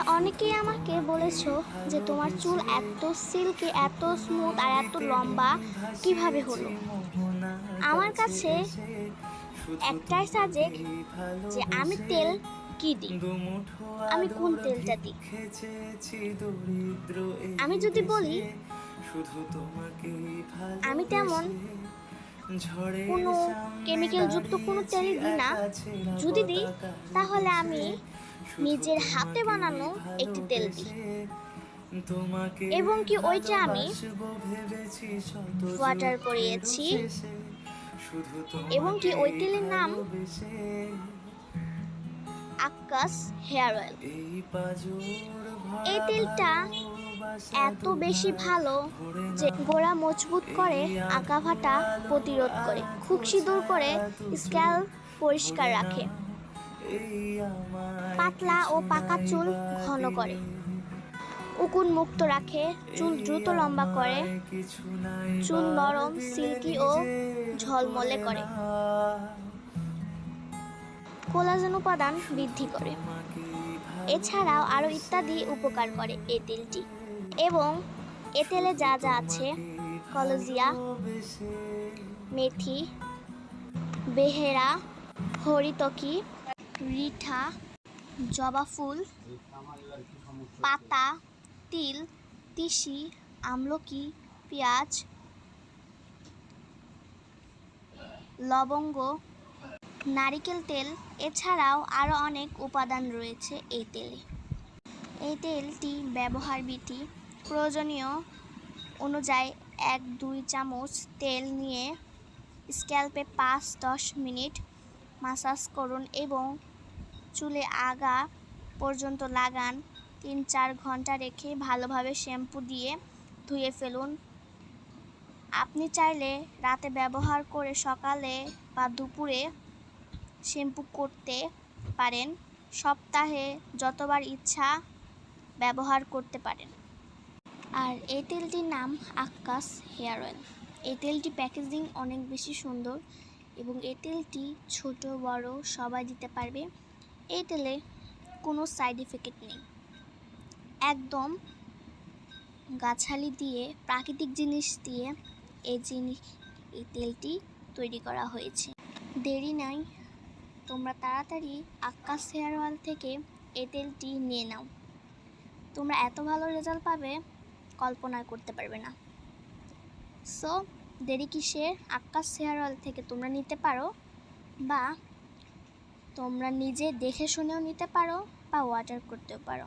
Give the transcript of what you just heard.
তোমরা অনেকেই আমাকে বলেছ যে তোমার চুল এত সিল্কি, এত স্মুথ আর এত লম্বা, কীভাবে হলো? আমার কাছে একটাই সাজেক্ট যে আমি তেল কি দিই? আমি কোন তেলটা দিই? আমি যদি বলি, আমি তেমন কোনো কেমিক্যাল যুক্ত কোনো তেলই দিই না। যদি দিই, তাহলে আমি নিজের হাতে বানানো একটি তেল দিই। এবং কি ওইটা আমি ওয়াটার করিয়েছি এবং কি ওই তেলের নাম আকাশ হেয়ার অয়েল। এই তেলটা এত বেশি ভালো যে গোড়া মজবুত করে আঁকা আঁকাভাটা প্রতিরোধ করে খুব দূর করে স্ক্যাল পরিষ্কার রাখে। পাতলা ও পাকা চুল ঘন করে। উকুন মুক্ত রাখে, চুল দ্রুত লম্বা করে, চুল নরম, সিল্কি ও ঝলমলে করে। কোলাজেন উপাদান বৃদ্ধি করে। এছাড়াও আরও ইত্যাদি উপকার করে এই তেলটি। এবং এ তেলে যা যা আছে, কলজিয়া, মেথি, বেহেরা, হরিতকি রিঠা, জবা ফুল, পাতা, তিল, তিসি, আমলকি, পেঁয়াজ, লবঙ্গ, নারিকেল তেল, এছাড়াও আরও অনেক উপাদান রয়েছে এই তেলে। এই তেলটি ব্যবহার বিধি প্রয়োজনীয় অনুযায়ী এক দুই চামচ তেল নিয়ে স্ক্যাল্পে পাঁচ দশ মিনিট মাসাজ করুন এবং চুলে আগা পর্যন্ত লাগান। তিন, চার ঘণ্টা রেখে ভালোভাবে শ্যাম্পু দিয়ে ধুয়ে ফেলুন। আপনি চাইলে রাতে ব্যবহার করে সকালে বা দুপুরে শ্যাম্পু করতে পারেন। সপ্তাহে যতবার ইচ্ছা ব্যবহার করতে পারেন। আর এই তেলটির নাম আক্কাস হেয়ার অয়েল। এই তেলটি প্যাকেজিং অনেক বেশি সুন্দর। এবং এই তেলটি ছোট, বড়, সবাই দিতে পারবে। এই তেলে কোনো সাইড এফেক্ট নেই। একদম গাছালি দিয়ে, প্রাকৃতিক জিনিস দিয়ে এই জিনিস, এই তেলটি তৈরি করা হয়েছে। দেরি নাই, তোমরা তাড়াতাড়ি আকাশ হেয়ার অয়েল থেকে এই তেলটি নিয়ে নাও। তোমরা এত ভালো রেজাল্ট পাবে, কল্পনা করতে পারবে না। সো দেরি কিসের? আকাশ হেয়ার অয়েল থেকে তোমরা নিতে পারো বা তোমরা নিজে দেখে শুনেও নিতে পারো বা অর্ডার করতেও পারো।